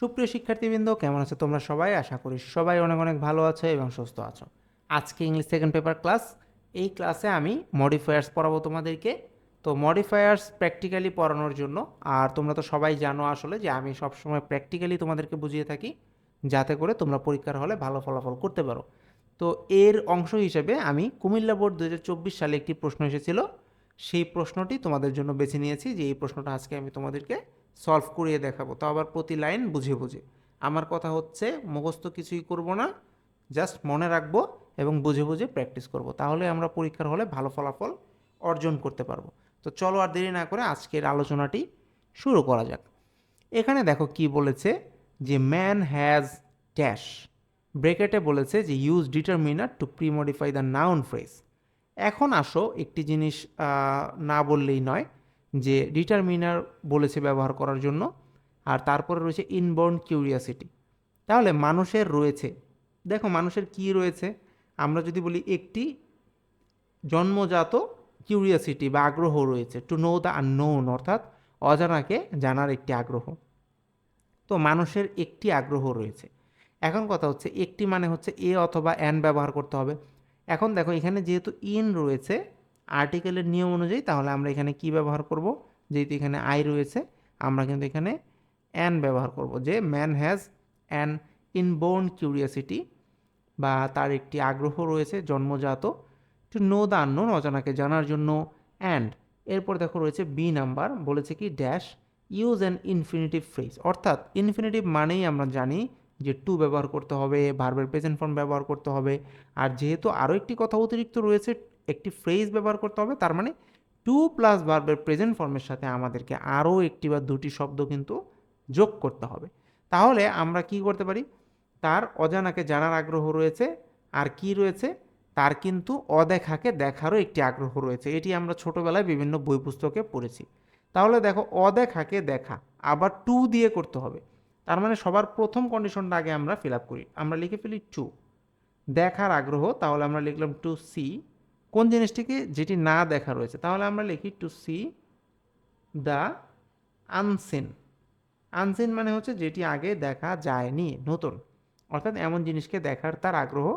সুপ্রিয় শিক্ষার্থীবৃন্দ, কেমন আছো তোমরা সবাই? আশা করি সবাই অনেক অনেক ভালো আছো এবং সুস্থ আছো। আজকে ইংলিশ সেকেন্ড পেপার ক্লাস এই ক্লাসে আমি মডিফায়ার্স পড়াবো তোমাদেরকে। তো মডিফায়ার্স প্র্যাকটিক্যালি পড়ানোর জন্য, আর তোমরা তো সবাই জানো আসলে যে আমি সবসময় প্র্যাকটিক্যালি তোমাদেরকে বুঝিয়ে থাকি, যাতে করে তোমরা পরীক্ষার হলে ভালো ফলাফল করতে পারো। তো এর অংশ হিসেবে আমি কুমিল্লা বোর্ড দু হাজার চব্বিশ সালে একটি প্রশ্ন এসেছিল, সেই প্রশ্নটি তোমাদের জন্য বেছে নিয়েছি, যে এই প্রশ্নটা আজকে আমি তোমাদেরকে সলভ করিয়ে দেখাবো। তো আবার প্রতি লাইন বুঝে বুঝে। আমার কথা হচ্ছে, মুখস্থ কিছুই করব না জাস্ট মনে রাখব এবং বুঝে বুঝে প্র্যাকটিস করব। তাহলে আমরা পরীক্ষার হলে ভালো ফলাফল অর্জন করতে পারব। তো চলো আর দেরি না করে আজকের আলোচনাটি শুরু করা যাক। এখানে দেখো কি বলেছে যে ম্যান হ্যাজ ড্যাশ ব্রেকেটে বলেছে যে use determiner to premodify the noun phrase এখন আসো, একটি জিনিস না বললেই নয় যে ডিটারমিনার বলেছে ব্যবহার করার জন্য, আর তারপরে রয়েছে ইনবর্ন কিউরিয়াসিটি তাহলে মানুষের রয়েছে। দেখো মানুষের কি রয়েছে? আমরা যদি বলি একটি জন্মজাত কিউরিয়াসিটি বা আগ্রহ রয়েছে টু নো দ্য আননোন অর্থাৎ অজানাকে জানার একটি আগ্রহ। তো মানুষের একটি আগ্রহ রয়েছে। এখন কথা হচ্ছে, একটি মানে হচ্ছে এ অথবা অ্যান ব্যবহার করতে হবে। এখন দেখো, এখানে যেহেতু ইন রয়েছে আর্টিকেলের নিয়ম অনুযায়ী তাহলে আমরা এখানে কি ব্যবহার করব? যেহেতু এখানে আই রয়েছে, আমরা কিন্তু এখানে অ্যান ব্যবহার করব। যে man has an inborn curiosity বা তার একটি আগ্রহ রয়েছে, জন্মজাত টু নো দ্য আননোন অজানাকে জানার জন্য অ্যান্ড এরপর দেখো রয়েছে বি নাম্বার বলেছে কি dash use an infinitive phrase অর্থাৎ ইনফিনিটিভ মানেই আমরা জানি যে টু ব্যবহার করতে হবে ভার্বের প্রেজেন্ট ফর্ম ব্যবহার করতে হবে। আর যেহেতু আরও একটি কথা অতিরিক্ত রয়েছে একটি ফ্রেজ ব্যবহার করতে হবে, তার মানে টু প্লাস ভার্বের প্রেজেন্ট ফর্মের সাথে আমাদেরকে আরও একটি বা দুটি শব্দ কিন্তু যোগ করতে হবে। তাহলে আমরা কি করতে পারি? তার অজানাকে জানার আগ্রহ রয়েছে, আর কি রয়েছে? তার কিন্তু অদেখাকে দেখারও একটি আগ্রহ রয়েছে। এটি আমরা ছোটোবেলায় বিভিন্ন বই পুস্তকে পড়েছি। তাহলে দেখো, অদেখাকে দেখা, আবার টু দিয়ে করতে হবে। তার মানে সবার প্রথম কন্ডিশনটা আগে আমরা ফিল আপ করি। আমরা লিখে ফেলি টু দেখার আগ্রহ, তাহলে আমরা লিখলাম টু সি কোন জিনিসটিকে যেটি না দেখা রয়েছে? তাহলে আমরা লিখি to see the unseen unseen মানে হচ্ছে যেটি আগে দেখা যায়নি, নতুন। অর্থাৎ এমন জিনিসকে দেখার তার আগ্রহ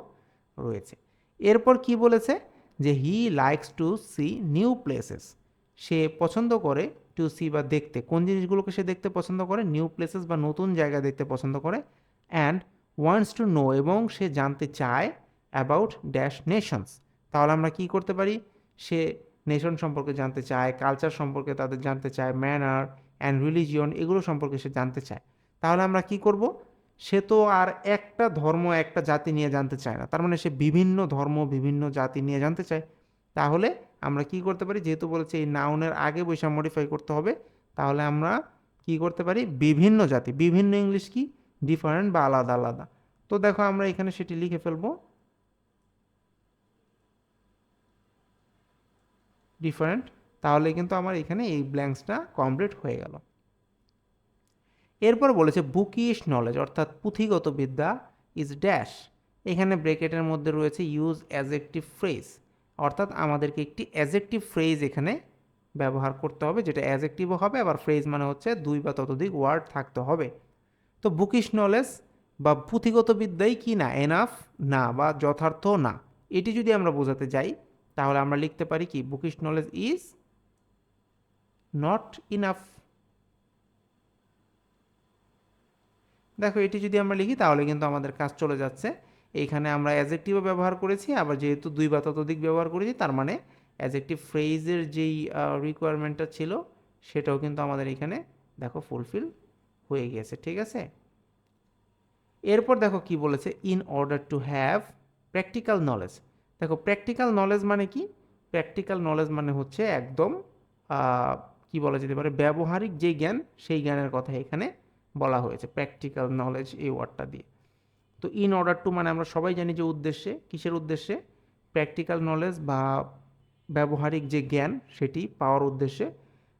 রয়েছে। এরপর কি বলেছে? যে he likes to see new places সে পছন্দ করে টু সি বা দেখতে। কোন জিনিসগুলোকে সে দেখতে পছন্দ করে? নিউ প্লেসেস বা নতুন জায়গা দেখতে পছন্দ করে। অ্যান্ড ওয়ান্টস টু নো এবং সে জানতে চায় অ্যাবাউট ড্যাশ নেশনস তাহলে আমরা কি করতে পারি? সে নেশন সম্পর্কে জানতে চায় কালচার সম্পর্কে তাদের জানতে চায় ম্যানার অ্যান্ড রিলিজিয়ন এগুলো সম্পর্কে সে জানতে চায়। তাহলে আমরা কি করব? সে তো আর একটা ধর্ম, একটা জাতি নিয়ে জানতে চায় না। তার মানে সে বিভিন্ন ধর্ম, বিভিন্ন জাতি নিয়ে জানতে চায়। তাহলে আমরা কি করতে পারি? যেহেতু বলেছে এই নাউনের আগে বৈশা মডিফাই করতে হবে, তাহলে আমরা কি করতে পারি? বিভিন্ন জাতি, বিভিন্ন ইংলিশ কি? ডিফারেন্ট বা আলাদা আলাদা। তো দেখো আমরা এখানে সেটি লিখে ফেলব। ডিফারেন্ট তাহলে কিন্তু আমার এখানে এই ব্ল্যাঙ্কসটা কমপ্লিট হয়ে গেল। এরপর বলেছে বুকিশ নলেজ অর্থাৎ পুঁথিগত বিদ্যা ইজ ড্যাশ এখানে ব্রেকেটের মধ্যে রয়েছে ইউজ অ্যাজেক্টিভ ফ্রেজ অর্থাৎ আমাদেরকে একটি অ্যাজেক্টিভ ফ্রেজ এখানে ব্যবহার করতে হবে, যেটা অ্যাজেক্টিভও হবে, আবার ফ্রেজ মানে হচ্ছে দুই বা ততোধিক ওয়ার্ড থাকতে হবে। তো বুকিশ নলেজ বা পুঁথিগত বিদ্যাই কি না? এনাফ না বা যথার্থ না। এটি যদি আমরা বোঝাতে যাই তাহলে আমরা লিখতে পারি কি? Bookish knowledge is not enough দেখো, এটি যদি আমরা লিখি, তাহলে কিন্তু আমাদের কাজ চলে যাচ্ছে। এইখানে আমরা অ্যাজেক্টিভও ব্যবহার করেছি, আবার যেহেতু দুই বা ততোধিক ব্যবহার করেছি, তার মানে অ্যাজেক্টিভ ফ্রেজের যেই রিকোয়ারমেন্টটা ছিল, সেটাও কিন্তু আমাদের এখানে, দেখো ফুলফিল হয়ে গিয়েছে ঠিক আছে? এরপর দেখো কি বলেছে in order to have practical knowledge দেখো প্র্যাকটিক্যাল নলেজ মানে কি? প্র্যাকটিক্যাল নলেজ মানে হচ্ছে একদম কি বলা যেতে পারে, ব্যবহারিক যে জ্ঞান, সেই জ্ঞানের কথা এখানে বলা হয়েছে প্র্যাকটিক্যাল নলেজ এই ওয়ার্ডটা দিয়ে। তো ইন অর্ডার টু মানে আমরা সবাই জানি যে উদ্দেশ্যে, কিসের উদ্দেশ্যে? প্র্যাকটিক্যাল নলেজ বা ব্যবহারিক যে জ্ঞান, সেটি পাওয়ার উদ্দেশ্যে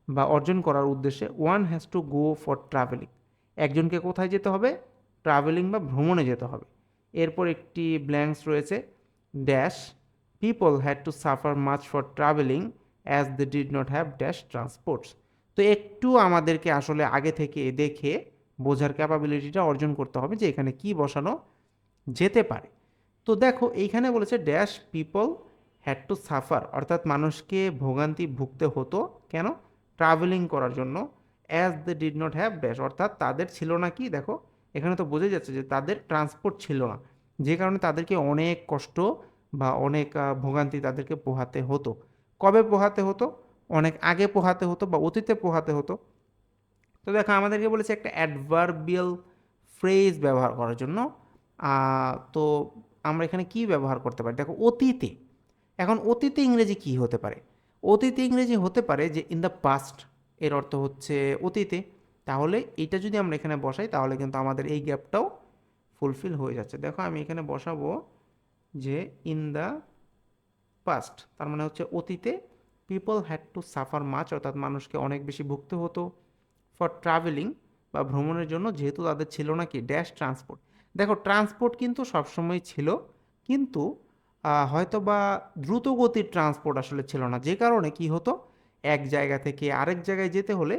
বা অর্জন করার উদ্দেশ্যে one has to go for travelling একজনকে কোথায় যেতে হবে? ট্রাভেলিং বা ভ্রমণে যেতে হবে। এরপর একটি ব্ল্যাঙ্কস রয়েছে dash people had to suffer much for travelling as they did not have dash transports তো একটু আমাদেরকে আসলে আগে থেকে দেখে বোঝার ক্যাপাবিলিটিটা অর্জন করতে হবে যে এখানে কি বসানো যেতে পারে। তো দেখো, এইখানে বলেছে dash people had to suffer অর্থাৎ মানুষকে ভোগান্তি ভুগতে হতো কেন? ট্রাভেলিং করার জন্য as they did not have dash অর্থাৎ তাদের ছিল না কি? দেখো, এখানে তো বোঝা যাচ্ছে যে তাদের ট্রান্সপোর্ট ছিল না। যে কারণে তাদেরকে অনেক কষ্ট বা অনেক ভোগান্তি তাদেরকে পোহাতে হতো। কবে পোহাতে হতো? অনেক আগে পোহাতে হতো বা অতীতে পোহাতে হতো। তো দেখো, আমাদেরকে বলেছে একটা অ্যাডভার্বিয়াল ফ্রেজ ব্যবহার করার জন্য। তো আমরা এখানে কি ব্যবহার করতে পারি? দেখো, অতীতে। এখন অতীতে ইংরেজি কি হতে পারে? অতীতে ইংরেজি হতে পারে যে ইন দ্য পাস্ট এর অর্থ হচ্ছে অতীতে। তাহলে এটা যদি আমরা এখানে বসাই, তাহলে কিন্তু আমাদের এই গ্যাপটাও ফুলফিল হয়ে যাচ্ছে। দেখো আমি এখানে বসাবো যে ইন দ্য পাস্ট তার মানে হচ্ছে অতীতে people had to suffer much অর্থাৎ মানুষকে অনেক বেশি ভুগতে হতো ফর ট্রাভেলিং বা ভ্রমণের জন্য, যেহেতু তাদের ছিল না কি ড্যাশ ট্রান্সপোর্ট দেখো ট্রান্সপোর্ট কিন্তু সবসময় ছিল, কিন্তু হয়তো বা দ্রুতগতির ট্রান্সপোর্ট আসলে ছিল না। যে কারণে কি হতো, এক জায়গা থেকে আরেক জায়গায় যেতে হলে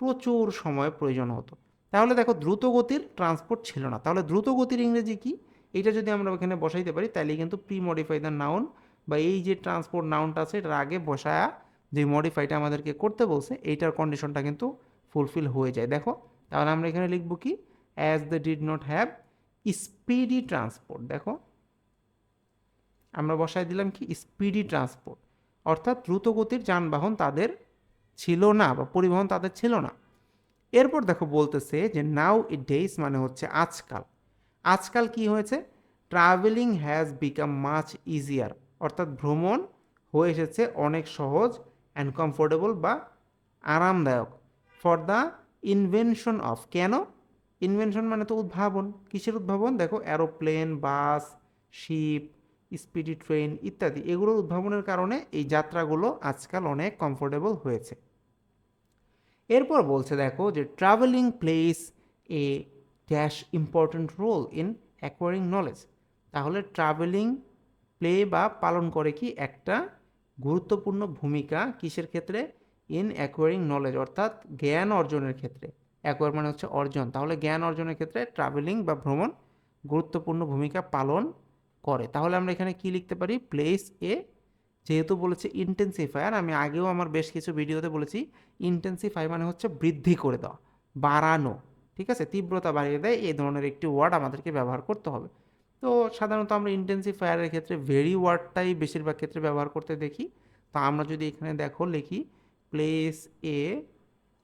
প্রচুর সময় প্রয়োজন হতো। তাহলে দেখো দ্রুত গতির ট্রান্সপোর্ট ছিল না। তাহলে দ্রুত গতির ইংরেজি কি? এটা যদি আমরা এখানে বসাইতে পারি তাহলে কিন্তু প্রি মডিফাই দ্য নাউন বা এই যে ট্রান্সপোর্ট নাউনটা আছে, এটার আগে বসায়া যে মডিফাইটা আমাদেরকে করতে বলছে, এইটার কন্ডিশনটা কিন্তু ফুলফিল হয়ে যায়। দেখো, তাহলে আমরা এখানে লিখব কি? As the did not have speedy transport দেখো, আমরা বসায় দিলাম কি? স্পিডি ট্রান্সপোর্ট অর্থাৎ দ্রুতগতির যানবাহন তাদের ছিল না বা পরিবহন তাদের ছিল না। এরপর দেখো বলতেছে যে নাও ইট ডেইস মানে হচ্ছে আজকাল। আজকাল কি হয়েছে? Travelling has become much easier অর্থাৎ ভ্রমণ হয়ে এসেছে অনেক সহজ অ্যান্ড কমফোর্টেবল বা আরামদায়ক। ফর দ্য ইনভেনশন অফ কেন? ইনভেনশন মানে তো উদ্ভাবন। কিসের উদ্ভাবন? দেখো aeroplane bus ship speedy train ইত্যাদি। এগুলোর উদ্ভাবনের কারণে এই যাত্রাগুলো আজকাল অনেক কমফোর্টেবল হয়েছে। এরপর বলছে দেখো যে travelling plays a dash important role in acquiring knowledge তাহলে ট্রাভেলিং প্লে বা পালন করে কি একটা গুরুত্বপূর্ণ ভূমিকা কিসের ক্ষেত্রে? ইন অ্যাকোয়ারিং নলেজ অর্থাৎ জ্ঞান অর্জনের ক্ষেত্রে। অ্যাকোয়ার মানে হচ্ছে অর্জন। তাহলে জ্ঞান অর্জনের ক্ষেত্রে ট্রাভেলিং বা ভ্রমণ গুরুত্বপূর্ণ ভূমিকা পালন করে। তাহলে আমরা এখানে কি লিখতে পারি? প্লেস এ যেহেতু বলেছে ইন্টেন্সিফায়ার আমি আগেও আমার বেশ কিছু ভিডিওতে বলেছি ইন্টেন্সিফাই মানে হচ্ছে বৃদ্ধি করে দেওয়া, বাড়ানো, ঠিক আছে? তীব্রতা বাড়িয়ে দেয়, এই ধরনের একটি ওয়ার্ড আমাদেরকে ব্যবহার করতে হবে। তো সাধারণত আমরা ইন্টেন্সিফায়ারের ক্ষেত্রে ভেরি ওয়ার্ডটাই বেশিরভাগ ক্ষেত্রে ব্যবহার করতে দেখি। তো আমরা যদি এখানে দেখো, লিখি plays a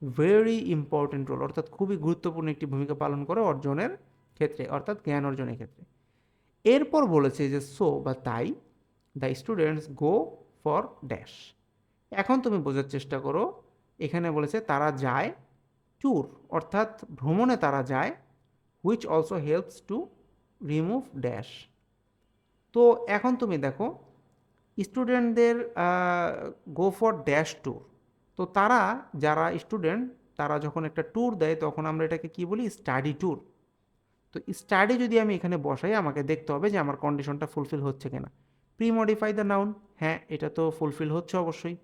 very important role অর্থাৎ খুবই গুরুত্বপূর্ণ একটি ভূমিকা পালন করে অর্জনের ক্ষেত্রে, অর্থাৎ জ্ঞান অর্জনের ক্ষেত্রে। এরপর বলেছে যে সো বা তাই the students go for dash এখন তুমি বোঝার চেষ্টা করো, এখানে বলেছে তারা যায় ট্যুর অর্থাৎ ভ্রমণে তারা যায় which also helps to remove dash তো এখন তুমি দেখো স্টুডেন্টদের গো ফর ড্যাশ ট্যুর তো তারা যারা স্টুডেন্ট তারা যখন একটা ট্যুর দেয়, তখন আমরা এটাকে কি বলি? স্টাডি ট্যুর তো স্টাডি যদি আমি এখানে বসাই, আমাকে দেখতে হবে যে আমার কন্ডিশনটা ফুলফিল হচ্ছে কিনা। প্রি মডিফাই দ্য নাউন হ্যাঁ এটা তো ফুলফিল হচ্ছে অবশ্যই।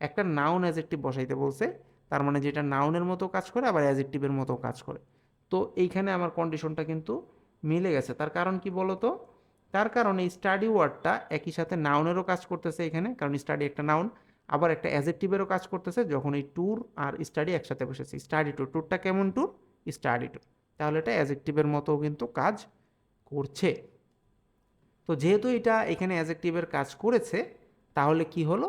একটা নাউন অ্যাজেক্টিভ বসাইতে বলছে, তার মানে যেটা নাউনের মতো কাজ করে, আবার অ্যাজেক্টিভের মতো কাজ করে। তো এইখানে আমার কন্ডিশনটা কিন্তু মিলে গেছে। তার কারণ কি বলো তো তার কারণে স্টাডি ওয়ার্ডটা একই সাথে নাউনেরও কাজ করতেছে এখানে, কারণ স্টাডি একটা নাউন আবার একটা অ্যাজেক্টিভেরও কাজ করতেছে, যখন এই ট্যুর আর স্টাডি একসাথে বসেছে। স্টাডি ট্যুর ট্যুরটা কেমন ট্যুর স্টাডি ট্যুর তাহলে এটা অ্যাজেক্টিভের মতো কিন্তু কাজ করছে। তো যেহেতু এটা এখানে অ্যাজেক্টিভের কাজ করেছে, তাহলে কি হলো?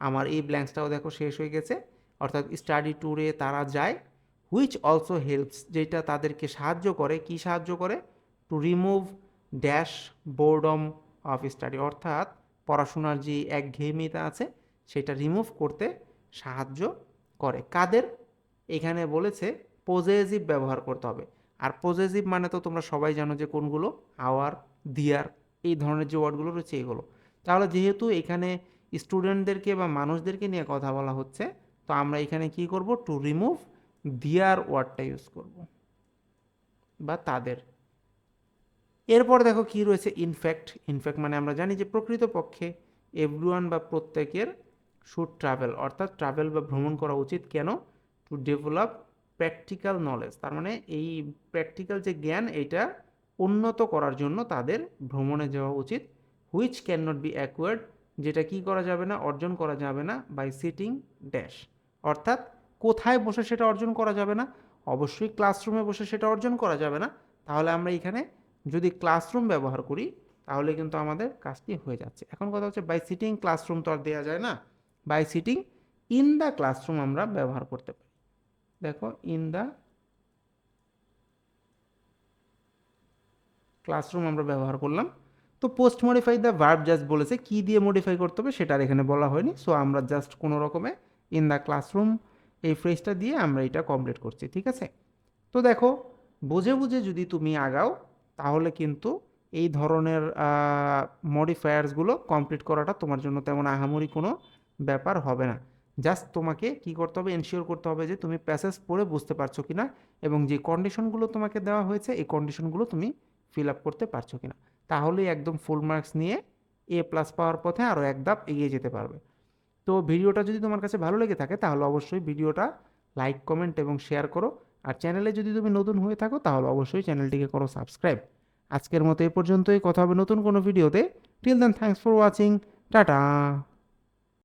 আমার এই ব্ল্যাঙ্কসটাও দেখো শেষ হয়ে গেছে। অর্থাৎ স্টাডি ট্যুরে তারা যায় হুইচ অলসো হেল্পস যেটা তাদেরকে সাহায্য করে। কি সাহায্য করে? To remove dash boredom of study অর্থাৎ পড়াশোনার যে একঘেয়েমিতা আছে, সেটা রিমুভ করতে সাহায্য করে। কাদের? এখানে বলেছে পজেসিভ ব্যবহার করতে হবে। আর পজেসিভ মানে তো তোমরা সবাই জানো যে কোনগুলো? আওয়ার দিয়ার এই ধরনের যে ওয়ার্ডগুলো রয়েছে এগুলো। তাহলে যেহেতু এখানে স্টুডেন্টদেরকে বা মানুষদেরকে নিয়ে কথা বলা হচ্ছে, তো আমরা এখানে কি করব? টু রিমুভ দিয়ার ওয়ার্ডটা ইউজ করব। বা তাদের। এরপর দেখো কি রয়েছে? ইনফ্যাক্ট ইনফ্যাক্ট মানে আমরা জানি যে প্রকৃতপক্ষে এভরিওয়ান বা প্রত্যেকের শুড ট্রাভেল অর্থাৎ ট্রাভেল বা ভ্রমণ করা উচিত কেন? টু ডেভেলপ প্র্যাকটিক্যাল নলেজ তার মানে এই প্র্যাকটিক্যাল যে জ্ঞান এটা উন্নত করার জন্য তাদের ভ্রমণে যাওয়া উচিত। Which can not be acquired যেটা কি করা যাবে না, অর্জন করা যাবে না বাই সিটিং ড্যাশ অর্থাৎ কোথায় বসে সেটা অর্জন করা যাবে না, অবশ্যই ক্লাসরুমে বসে সেটা অর্জন করা যাবে না। তাহলে আমরা এখানে যদি ক্লাসরুম ব্যবহার করি, তাহলে কিন্তু আমাদের কাজটি হয়ে যাচ্ছে। এখন কথা হচ্ছে বাই সিটিং ক্লাসরুম তো আর দেওয়া যায় না। By sitting in the classroom আমরা ব্যবহার করতে পারি। দেখো ইন দ্য ক্লাসরুম আমরা ব্যবহার করলাম। তো postmodify the verb just বলেছে, কি দিয়ে মডিফাই করতে হবে সেটা আর এখানে বলা হয়নি। সো আমরা জাস্ট কোনো রকমে ইন দ্য ক্লাসরুম এই ফ্রেজটা দিয়ে আমরা এটা কমপ্লিট করছি, ঠিক আছে? তো দেখো, বুঝে বুঝে যদি তুমি আগাও, তাহলে কিন্তু এই ধরনের মডিফায়ার্সগুলো কমপ্লিট করাটা তোমার জন্য তেমন আহামরি কোনো ব্যাপার হবে না। জাস্ট তোমাকে কি করতে হবে এনশিওর করতে হবে যে তুমি প্যাসেজ পড়ে বুঝতে পারছ কি না এবং যে কন্ডিশনগুলো তোমাকে দেওয়া হয়েছে, এই কন্ডিশনগুলো তুমি ফিল আপ করতে পারছ কি না তাহলেই একদম ফুল মার্কস নিয়ে এ প্লাস পাওয়ার পথে আরও এক ধাপ এগিয়ে যেতে পারবে। তো ভিডিওটা যদি তোমার কাছে ভালো লেগে থাকে, তাহলে অবশ্যই ভিডিওটা লাইক কমেন্ট এবং শেয়ার করো। আর চ্যানেলে যদি তুমি নতুন হয়ে থাকো, তাহলে অবশ্যই চ্যানেলটিকে করো সাবস্ক্রাইব আজকের মতো এ পর্যন্তই, কথা হবে নতুন কোনো ভিডিওতে till then thanks for watching tata.